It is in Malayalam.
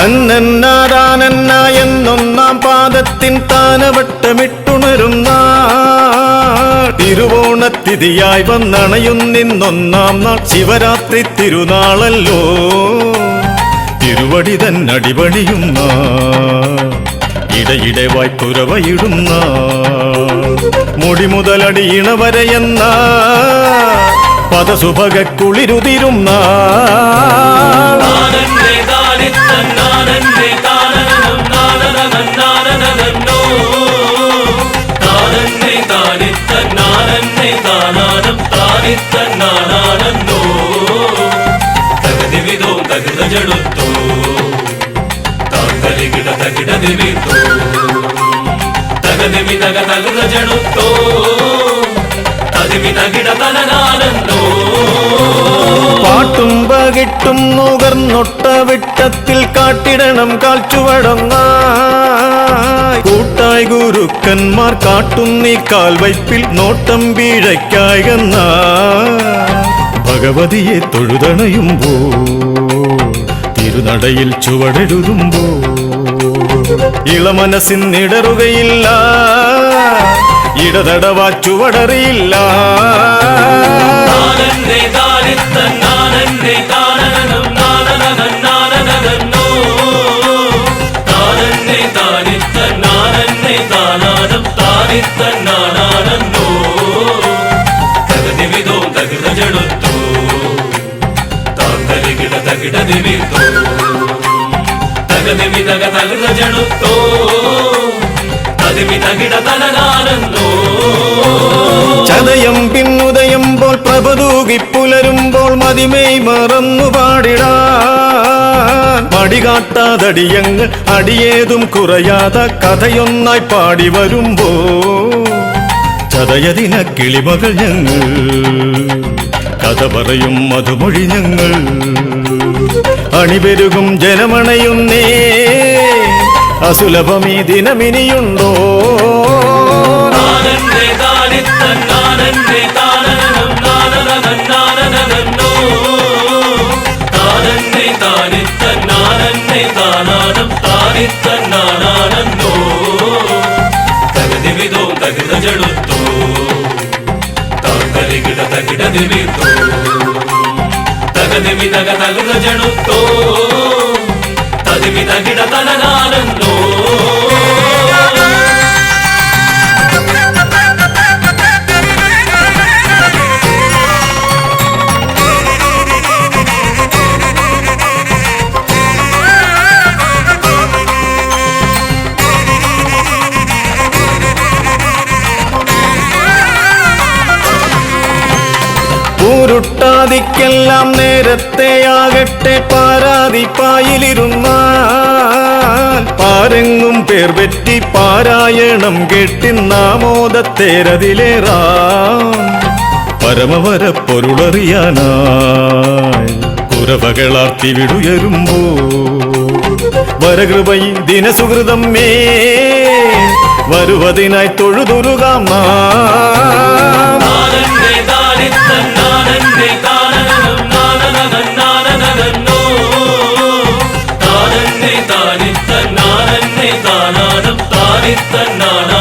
തന്നന്നാദാനന്ന എന്നൊന്നാം പാദത്തിൻ താനവട്ടമിട്ടുണരുന്ന തിരുവോണത്തിഥിയായി വന്നണയുന്നിന്നൊന്നാം നാൾ. ശിവരാത്രി തിരുനാളല്ലോ. തിരുവടി തന്നടിപണിയുന്ന ഇടയിടെ വായ്പുരവയിടുന്ന മുടി தானன்றே தானனம் நானனமன் நானனோ தானன்னை தானித்த நானன்னை தானானம் தானித்த நானானந்தோ தகுதி விதோம் தகுத ஜடுத்தோ தாத்தலி கிட தகிடதி விதோ தகதிமி தக தகுத ஜடுத்தோ ததிமி தகிட தனனானந்தோ பாட்டும் പകിട്ടും നുകർന്നൊട്ട വിട്ടത്തിൽ കാട്ടിടണം കാൽച്ചുവടന്ന കൂട്ടായി ഗുരുക്കന്മാർ കാട്ടുന്നീ കാൽവയ്പിൽ നോട്ടം വീഴയ്ക്കായെന്ന ഭഗവതിയെ തൊഴുതണയുമ്പോ തിരുനടയിൽ ചുവടെഴുതുമ്പോ ഇളമനസ്സിനിടറുകയില്ല ഇടതടവാ ചുവടറിയില്ല. താനനനം താനിത്തൻ നാനാനന്നോ. തകതിവിധോ തകൃതജടുത്തോ. താന്തരികിട തകിടതിവിധോ. തകതിവിതക തകൃതജടുത്തോ. തതിവിതകിട തനനാനന്നോ. ചതയം പിന്നുദയമ്പോൾ പ്രഭതൂകി പുലരുമ്പോൾ മതിമേയ് മറന്നു പാടിടാൻ മടികാട്ടാതടിയങ്ങൾ അടിയേതും കുറയാതെ കഥയൊന്നായി പാടി വരുമ്പോ ചതയതിന കിളിമകൾ ഞങ്ങൾ. കഥ പറയും മധുമൊഴി ഞങ്ങൾ. അണിപെരുകും ജനമണയുന്നേ അസുലഭമീ ദിനമിനിയുണ്ടോ? നാനന്നേ താനിത്തൻ നാനന്നേ താനനനം നാനനനം ನಿತ್ತನ್ನಾನಂದೋ ತಗದಿವಿದೋ ತಗಿದ ಜಡುತ್ತೋ ತಗಿಡ ತಗಿಡದಿವಿತೋ ತಗದಿವಿ ತಗ ತಗಿದ ಜಡುತ್ತೋ ತದಿವಿ ತಗಿಡ ತನನಾನಂದೋ ൂരുട്ടാതിക്കെല്ലാം നേരത്തെയാകട്ടെ പാരാതിപ്പായിലിരുന്ന പാരെങ്ങും പേർ പറ്റി പാരായണം കെട്ടിന്നാമോദത്തേരതിലേറാം പരമവര പൊരുളറിയാനായി കുരവകളാർത്തി വിടുയരുമ്പോ വരകൃപൈ ദിനസുഹൃതം മേ വരുവതിനായി തൊഴുതുരുകാം தானே தானானம் தானே தன்னானா